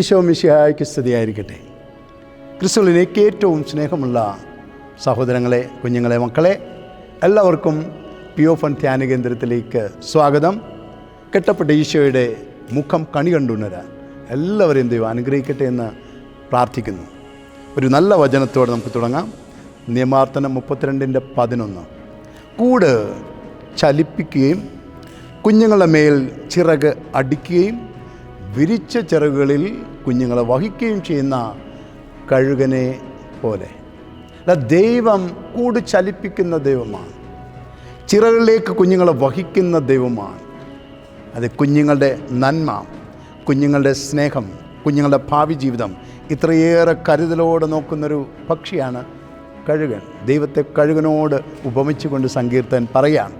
ഈശോ മിശിഹായ്ക്ക് സ്ഥിതിയായിരിക്കട്ടെ ക്രിസ്തുവിലേക്ക് ഏറ്റവും സ്നേഹമുള്ള സഹോദരങ്ങളെ കുഞ്ഞുങ്ങളെ മക്കളെ എല്ലാവർക്കും പി ഒ ഫൺ ധ്യാന കേന്ദ്രത്തിലേക്ക് സ്വാഗതം. കെട്ടപ്പെട്ട ഈശോയുടെ മുഖം കണി കണ്ടുണരാൻ എല്ലാവരെയും ദൈവം അനുഗ്രഹിക്കട്ടെ എന്ന് പ്രാർത്ഥിക്കുന്നു. ഒരു നല്ല വചനത്തോടെ നമുക്ക് തുടങ്ങാം. നിയമാർത്ഥനം മുപ്പത്തിരണ്ടിന്റെ പതിനൊന്ന്. കൂട് ചലിപ്പിക്കുകയും കുഞ്ഞുങ്ങളുടെ മേൽ ചിറക് അടിക്കുകയും വിരിച്ച ചിറകുകളിൽ കുഞ്ഞുങ്ങളെ വഹിക്കുകയും ചെയ്യുന്ന കഴുകനെ പോലെ. അല്ല ദൈവം കൂട് ചലിപ്പിക്കുന്ന ദൈവമാണ്. ചിറകളിലേക്ക് കുഞ്ഞുങ്ങളെ വഹിക്കുന്ന ദൈവമാണ്. അത് കുഞ്ഞുങ്ങളുടെ നന്മ കുഞ്ഞുങ്ങളുടെ സ്നേഹം കുഞ്ഞുങ്ങളുടെ ഭാവി ജീവിതം ഇത്രയേറെ കരുതലോടെ നോക്കുന്നൊരു പക്ഷിയാണ് കഴുകൻ. ദൈവത്തെ കഴുകനോട് ഉപമിച്ചുകൊണ്ട് സങ്കീർത്തൻ പറയുകയാണ്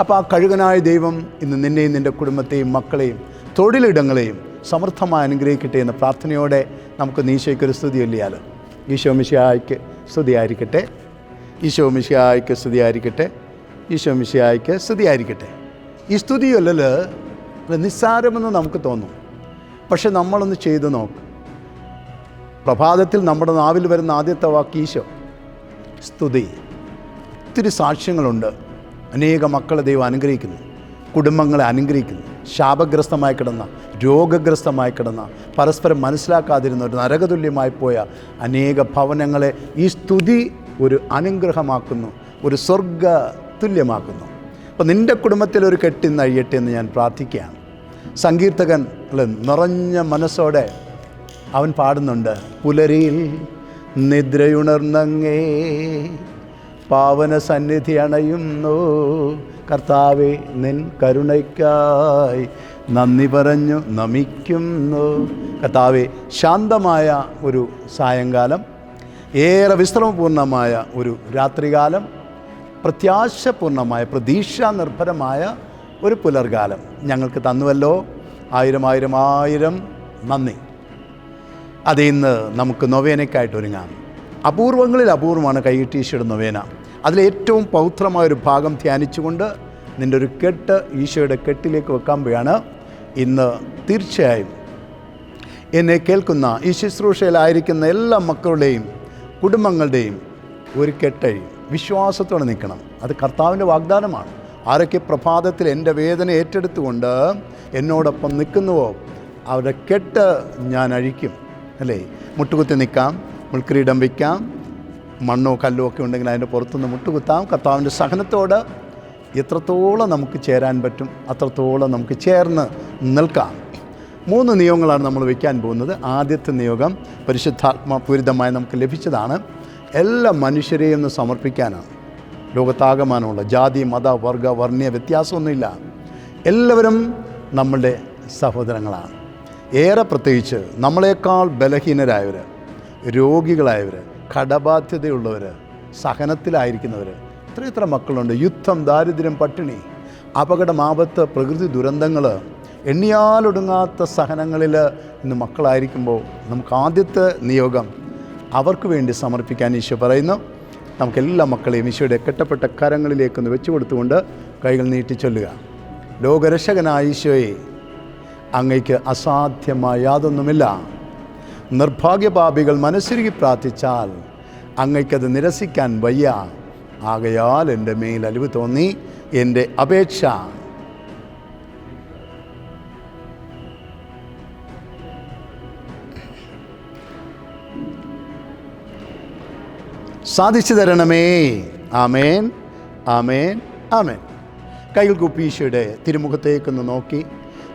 അപ്പോൾ ആ കഴുകനായ ദൈവം ഇന്ന് നിന്നെയും നിന്റെ കുടുംബത്തെയും മക്കളെയും തൊഴിലിടങ്ങളെയും സമൃദ്ധമായി അനുഗ്രഹിക്കട്ടെ എന്ന പ്രാർത്ഥനയോടെ നമുക്ക് നീശോയ്ക്കൊരു സ്തുതി ഒല്ലിയാലോ ഈശോ മിശിഹായ്ക്ക് സ്തുതിയായിരിക്കട്ടെ. ഈശോ മിശിഹായ്ക്ക് സ്തുതിയായിരിക്കട്ടെ. ഈശോ മിശിഹായ്ക്ക് സ്തുതിയായിരിക്കട്ടെ. ഈ സ്തുതി ചൊല്ലൽ നിസ്സാരമെന്ന് നമുക്ക് തോന്നും. പക്ഷെ നമ്മളൊന്ന് ചെയ്തു നോക്ക്. പ്രഭാതത്തിൽ നമ്മുടെ നാവിൽ വരുന്ന ആദ്യത്തെ വാക്ക് ഈശോ. സ്തുതി. ഒത്തിരി സാക്ഷ്യങ്ങളുണ്ട്. അനേക മക്കളെ ദൈവം അനുഗ്രഹിക്കുന്നു. കുടുംബങ്ങളെ അനുഗ്രഹിക്കുന്നു. ശാപഗ്രസ്തമായി കിടന്ന രോഗഗ്രസ്തമായി കിടന്ന പരസ്പരം മനസ്സിലാക്കാതിരുന്ന ഒരു നരകതുല്യമായി പോയ അനേക ഭവനങ്ങളെ ഈ സ്തുതി ഒരു അനുഗ്രഹമാക്കുന്നു ഒരു സ്വർഗ തുല്യമാക്കുന്നു അപ്പോൾ നിന്റെ കുടുംബത്തിൽ ഒരു കെട്ടിന്ന് അഴിയട്ടെ എന്ന് ഞാൻ പ്രാർത്ഥിക്കുകയാണ്. സങ്കീർത്തകൻ നിറഞ്ഞ മനസ്സോടെ അവൻ പാടുന്നുണ്ട് പുലരിയിൽ നിദ്രയുണർന്നങ്ങേ പാവന സന്നിധി അണയുന്നു കർത്താവെ നിൻ കരുണയ്ക്കായി നന്ദി പറഞ്ഞു നമിക്കുന്നു. കർത്താവെ ശാന്തമായ ഒരു സായങ്കാലം ഏറെ വിശ്രമപൂർണമായ ഒരു രാത്രികാലം പ്രത്യാശപൂർണമായ പ്രതീക്ഷ നിർഭരമായ ഒരു പുലർകാലം ഞങ്ങൾക്ക് തന്നുവല്ലോ. ആയിരം ആയിരം ആയിരം നന്ദി. അത് ഇന്ന് നമുക്ക് നൊവേനയ്ക്കായിട്ട് ഒരുങ്ങാം. അപൂർവങ്ങളിൽ അപൂർവമാണ് കൈകിട്ടീശയുടെ നൊവേന. അതിലേറ്റവും പൗത്രമായ ഒരു ഭാഗം ധ്യാനിച്ചുകൊണ്ട് നിന്റെ ഒരു കെട്ട് ഈശോയുടെ കെട്ടിലേക്ക് വെക്കാൻ വേണം ഇന്ന് തീർച്ചയായും എന്നെ കേൾക്കുന്ന ഈ ശുശ്രൂഷയിലായിരിക്കുന്ന എല്ലാ മക്കളുടെയും കുടുംബങ്ങളുടെയും ഒരു കെട്ടഴി വിശ്വാസത്തോടെ നിൽക്കണം. അത് കർത്താവിന്റെ വാഗ്ദാനമാണ്. ആരൊക്കെ പ്രഭാതത്തിൽ എന്റെ വേദന ഏറ്റെടുത്തുകൊണ്ട് എന്നോടൊപ്പം നിൽക്കുന്നുവോ അവരുടെ കെട്ട് ഞാൻ അഴിക്കും. അല്ലേ? മുട്ടുകുത്തി നിൽക്കാം മുൾക്കിരീടം വയ്ക്കാം മണ്ണോ കല്ലോ ഒക്കെ ഉണ്ടെങ്കിൽ അതിന്റെ പുറത്തുനിന്ന് മുട്ടുകുത്താം. കർത്താവിന്റെ സഹനത്തോട് എത്രത്തോളം നമുക്ക് ചേരാൻ പറ്റും അത്രത്തോളം നമുക്ക് ചേർന്ന് നിൽക്കാം. മൂന്ന് നിയോഗങ്ങളാണ് നമ്മൾ വയ്ക്കാൻ പോകുന്നത്. ആദ്യത്തെ നിയോഗം പരിശുദ്ധാത്മപൂരിതമായി നമുക്ക് ലഭിച്ചതാണ്. എല്ലാ മനുഷ്യരെയും ഒന്ന് സമർപ്പിക്കാനാണ്. ലോകത്താകമാനമുള്ള ജാതി മത വർഗ വർണീയ വ്യത്യാസമൊന്നുമില്ല. എല്ലാവരും നമ്മളുടെ സഹോദരങ്ങളാണ്. ഏറെ പ്രത്യേകിച്ച് നമ്മളെക്കാൾ ബലഹീനരായവർ രോഗികളായവർ കടബാധ്യതയുള്ളവർ സഹനത്തിലായിരിക്കുന്നവർ ഇത്ര ഇത്ര മക്കളുണ്ട്. യുദ്ധം ദാരിദ്ര്യം പട്ടിണി അപകടം ആപത്ത് പ്രകൃതി ദുരന്തങ്ങൾ എണ്ണിയാലൊടുങ്ങാത്ത സഹനങ്ങളിൽ ഇന്ന് മക്കളായിരിക്കുമ്പോൾ നമുക്ക് ആദ്യത്തെ നിയോഗം അവർക്ക് വേണ്ടി സമർപ്പിക്കാൻ ഈശോ പറയുന്നു. നമുക്ക് എല്ലാ മക്കളെയും ഈശോയുടെ കെട്ടപ്പെട്ട കരങ്ങളിലേക്കൊന്ന് വെച്ചു കൊടുത്തുകൊണ്ട് കൈകൾ നീട്ടി ചൊല്ലുക. ലോകരക്ഷകനായ ഈശോയെ അങ്ങയ്ക്ക് അസാധ്യമായ യാതൊന്നുമില്ല. നിർഭാഗ്യപാപികൾ മനസ്സിരുകി പ്രാർത്ഥിച്ചാൽ അങ്ങയ്ക്കത് നിരസിക്കാൻ വയ്യ. ആകയാൽ എന്റെ മേൽ അലിവ് തോന്നി എന്റെ അപേക്ഷ. സാധിച്ചു തരണമേ. ആമേൻ. ആമേൻ. ആമേൻ. കൈകൾ കുപ്പീശയുടെ തിരുമുഖത്തേക്കൊന്ന് നോക്കി.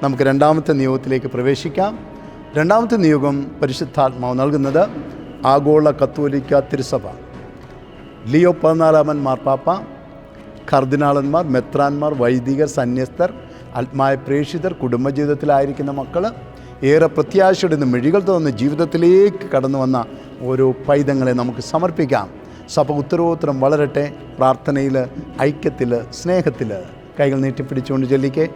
നമുക്ക് രണ്ടാമത്തെ നിയോഗത്തിലേക്ക് പ്രവേശിക്കാം. രണ്ടാമത്തെ നിയോഗം പരിശുദ്ധാത്മാവ് നൽകുന്നത് ആഗോള കത്തോലിക്ക തിരുസഭ. ലിയോ പതിനാലാമൻ മാർപ്പാപ്പ കർദിനാളന്മാർ മെത്രാന്മാർ വൈദികർ സന്യസ്തർ ആത്മായ പ്രേക്ഷിതർ കുടുംബജീവിതത്തിലായിരിക്കുന്ന മക്കൾ ഏറെ പ്രത്യാശയുടെ മിഴികൾ തോന്നുന്ന ജീവിതത്തിലേക്ക് കടന്നു വന്ന ഓരോ പൈതങ്ങളെ നമുക്ക് സമർപ്പിക്കാം. സഭ ഉത്തരോത്തരം വളരട്ടെ പ്രാർത്ഥനയിൽ ഐക്യത്തിൽ സ്നേഹത്തിൽ കൈകൾ നീട്ടിപ്പിടിച്ചുകൊണ്ട് ചൊല്ലിക്കെ.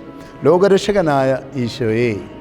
ലോകരക്ഷകനായ ഈശോയെ.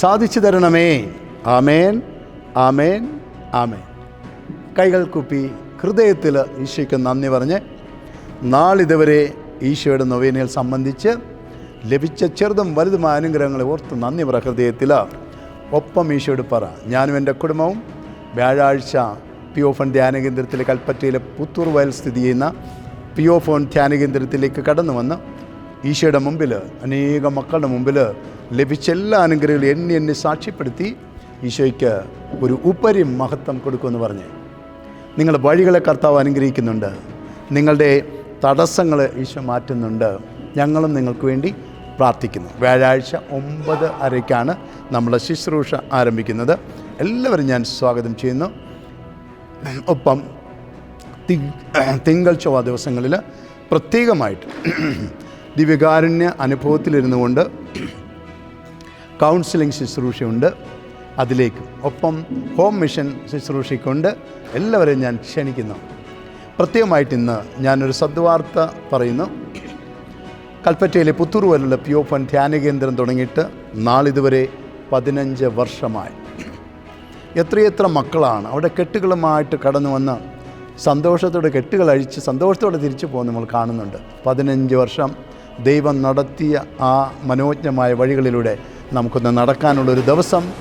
സാധിച്ചു തരണമേ. ആമേൻ ആമേൻ ആമേൻ. കൈകൾ കുപ്പി ഹൃദയത്തിൽ ഈശോയ്ക്ക് നന്ദി പറഞ്ഞ് നാളിതുവരെ ഈശോയുടെ നൊവേനയിൽ സംബന്ധിച്ച് ലഭിച്ച ചെറുതും വലുതുമായ അനുഗ്രഹങ്ങളെ ഓർത്ത് നന്ദി പറ ഹൃദയത്തിൽ ഒപ്പം ഈശോയോട് പറ ഞാനും എന്റെ കുടുംബവും വ്യാഴാഴ്ച പി ഒ ഫോൺ ധ്യാന കേന്ദ്രത്തിലെ കൽപ്പറ്റയിലെ പുത്തൂർ വയൽ സ്ഥിതി ചെയ്യുന്ന പി ഒ ഫോൺ ധ്യാന കേന്ദ്രത്തിലേക്ക് കടന്നു വന്ന് ഈശോയുടെ മുമ്പിൽ അനേകം മക്കളുടെ മുമ്പിൽ ലഭിച്ച എല്ലാ അനുഗ്രഹങ്ങളും എണ്ണി എണ്ണി സാക്ഷ്യപ്പെടുത്തി ഈശോയ്ക്ക് ഒരു ഉപരി മഹത്വം കൊടുക്കുമെന്ന് പറഞ്ഞ്. നിങ്ങളുടെ വഴികളെ കർത്താവ് അനുഗ്രഹിക്കുന്നുണ്ട്. നിങ്ങളുടെ തടസ്സങ്ങൾ ഈശോ മാറ്റുന്നുണ്ട്. ഞങ്ങളും നിങ്ങൾക്ക് വേണ്ടി പ്രാർത്ഥിക്കുന്നു. വ്യാഴാഴ്ച ഒമ്പത് അരയ്ക്കാണ് നമ്മുടെ ശുശ്രൂഷ ആരംഭിക്കുന്നത്. എല്ലാവരും ഞാൻ സ്വാഗതം ചെയ്യുന്നു. ഒപ്പം തിങ്കൾ ചൊവ്വ ദിവസങ്ങളിൽ പ്രത്യേകമായിട്ട് ദിവ്യകാരുണ്യ അനുഭവത്തിലിരുന്നു കൊണ്ട് കൗൺസിലിംഗ് ശുശ്രൂഷയുണ്ട്. അതിലേക്ക് ഒപ്പം ഹോം മിഷൻ ശുശ്രൂഷയ്ക്കുണ്ട്. എല്ലാവരെയും ഞാൻ ക്ഷണിക്കുന്നു. പ്രത്യേകമായിട്ട് ഇന്ന് ഞാനൊരു സദ്വാർത്ത പറയുന്നു. കൽപ്പറ്റയിലെ പുത്തൂർ വരെയുള്ള പി ഫൺ ധ്യാന കേന്ദ്രം തുടങ്ങിയിട്ട് നാളിതുവരെ പതിനഞ്ച് വർഷമായി. എത്രയെത്ര മക്കളാണ് അവിടെ കെട്ടുകളുമായിട്ട് കടന്നു വന്ന് സന്തോഷത്തോടെ കെട്ടുകൾ അഴിച്ച് സന്തോഷത്തോടെ തിരിച്ചു പോകുന്ന നമ്മൾ കാണുന്നുണ്ട്. പതിനഞ്ച് വർഷം ദൈവം നടത്തിയ ആ മനോജ്ഞമായ വഴികളിലൂടെ നമുക്കൊന്ന് നടക്കാനുള്ളൊരു ദിവസം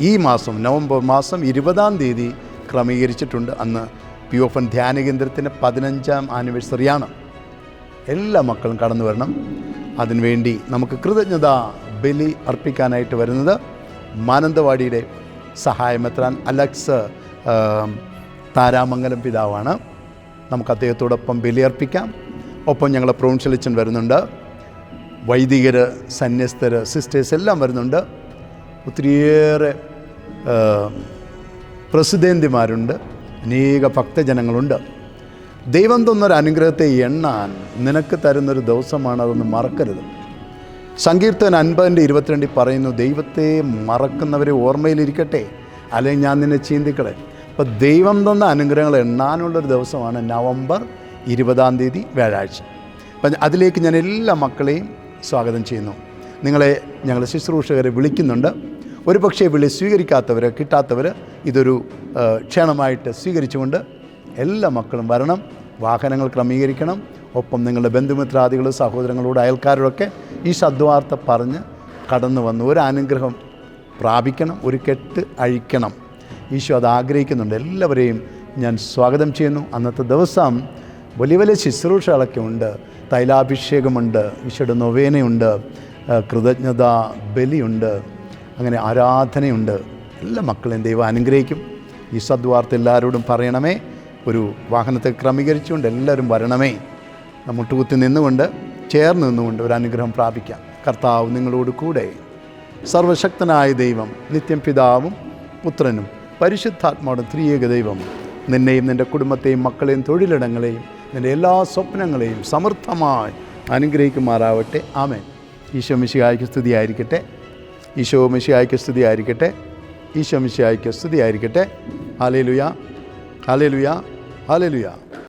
ഈ മാസം നവംബർ മാസം ഇരുപതാം തീയതി ക്രമീകരിച്ചിട്ടുണ്ട്. അന്ന് പി ഒഫൻ ധ്യാന കേന്ദ്രത്തിന്റെ പതിനഞ്ചാം ആനിവേഴ്സറിയാണ്. എല്ലാ മക്കളും കടന്നു വരണം. അതിനുവേണ്ടി നമുക്ക് കൃതജ്ഞത ബലി അർപ്പിക്കാനായിട്ട് വരുന്നത് മാനന്തവാടിയുടെ സഹായമെത്രാൻ അലക്സ് താരാമംഗലം പിതാവാണ്. നമുക്ക് അദ്ദേഹത്തോടൊപ്പം ബലിയർപ്പിക്കാം ഒപ്പം ഞങ്ങൾ പ്രൊവിൻഷ്യലച്ചൻ വരുന്നുണ്ട്. വൈദികർ സന്യസ്തർ സിസ്റ്റേഴ്സ് എല്ലാം വരുന്നുണ്ട്. ഒത്തിരിയേറെ പ്രസിദ്ധേന്തിമാരുണ്ട്. അനേക ഭക്തജനങ്ങളുണ്ട്. ദൈവം തന്നൊരു അനുഗ്രഹത്തെ എണ്ണാൻ നിനക്ക് തരുന്നൊരു ദിവസമാണ് അതൊന്ന് മറക്കരുത്. സങ്കീർത്തൻ അൻപതിന്റെ ഇരുപത്തിരണ്ടിൽ പറയുന്നു ദൈവത്തെ മറക്കുന്നവരെ ഓർമ്മയിലിരിക്കട്ടെ. അല്ലെങ്കിൽ ഞാൻ നിന്നെ ചീന്തിക്കളെ അപ്പോൾ ദൈവം തന്ന അനുഗ്രഹങ്ങൾ എണ്ണാനുള്ളൊരു ദിവസമാണ് നവംബർ ഇരുപതാം തീയതി വ്യാഴാഴ്ച. അപ്പം അതിലേക്ക് ഞാൻ എല്ലാ മക്കളെയും സ്വാഗതം ചെയ്യുന്നു. നിങ്ങളെ ഞങ്ങൾ ശുശ്രൂഷകരെ വിളിക്കുന്നുണ്ട്. ഒരു പക്ഷേ വിളി സ്വീകരിക്കാത്തവർ കിട്ടാത്തവർ ഇതൊരു ക്ഷണമായിട്ട് സ്വീകരിച്ചുകൊണ്ട് എല്ലാ മക്കളും വരണം. വാഹനങ്ങൾ ക്രമീകരിക്കണം. ഒപ്പം നിങ്ങളുടെ ബന്ധുമിത്രാദികൾ സഹോദരങ്ങളോട് അയൽക്കാരോടൊക്കെ ഈ സദ്വാർത്ത പറഞ്ഞ് കടന്നു വന്ന് ഒരു അനുഗ്രഹം പ്രാപിക്കണം ഒരു കെട്ട് അഴിക്കണം. ഈശോ അത് ആഗ്രഹിക്കുന്നുണ്ട്. എല്ലാവരെയും ഞാൻ സ്വാഗതം ചെയ്യുന്നു. അന്നത്തെ ദിവസം വലിയ വലിയ ശുശ്രൂഷകളൊക്കെ ഉണ്ട്. തൈലാഭിഷേകമുണ്ട് ഈശോയുടെ നൊവേനയുണ്ട് കൃതജ്ഞത ബലിയുണ്ട് അങ്ങനെ ആരാധനയുണ്ട്. എല്ലാ മക്കളെയും ദൈവം അനുഗ്രഹിക്കും. ഈ സദ്വാർത്ത എല്ലാവരോടും പറയണമേ. ഒരു വാഹനത്തെ ക്രമീകരിച്ചുകൊണ്ട് എല്ലാവരും വരണമേ. മുട്ടുകുത്തി നിന്നുകൊണ്ട് ചേർന്ന് നിന്നുകൊണ്ട് ഒരു അനുഗ്രഹം പ്രാപിക്കാം. കർത്താവ് നിങ്ങളോട് കൂടെ. സർവശക്തനായ ദൈവം നിത്യം പിതാവും പുത്രനും പരിശുദ്ധാത്മാവും ത്രിയേക ദൈവം നിന്നെയും നിന്റെ കുടുംബത്തെയും മക്കളെയും തൊഴിലിടങ്ങളെയും നിന്റെ എല്ലാ സ്വപ്നങ്ങളെയും സമൃദ്ധമായി അനുഗ്രഹിക്കുമാറാവട്ടെ. ആമേൻ. ഈശോ മിശിഹായ്ക്ക് സ്തുതിയായിരിക്കട്ടെ. ഈശോ മിശിഹായ്ക്ക് സ്തുതിയായിരിക്കട്ടെ. ഈശോ മിശിഹായ്ക്ക് സ്തുതിയായിരിക്കട്ടെ. Hallelujah hallelujah hallelujah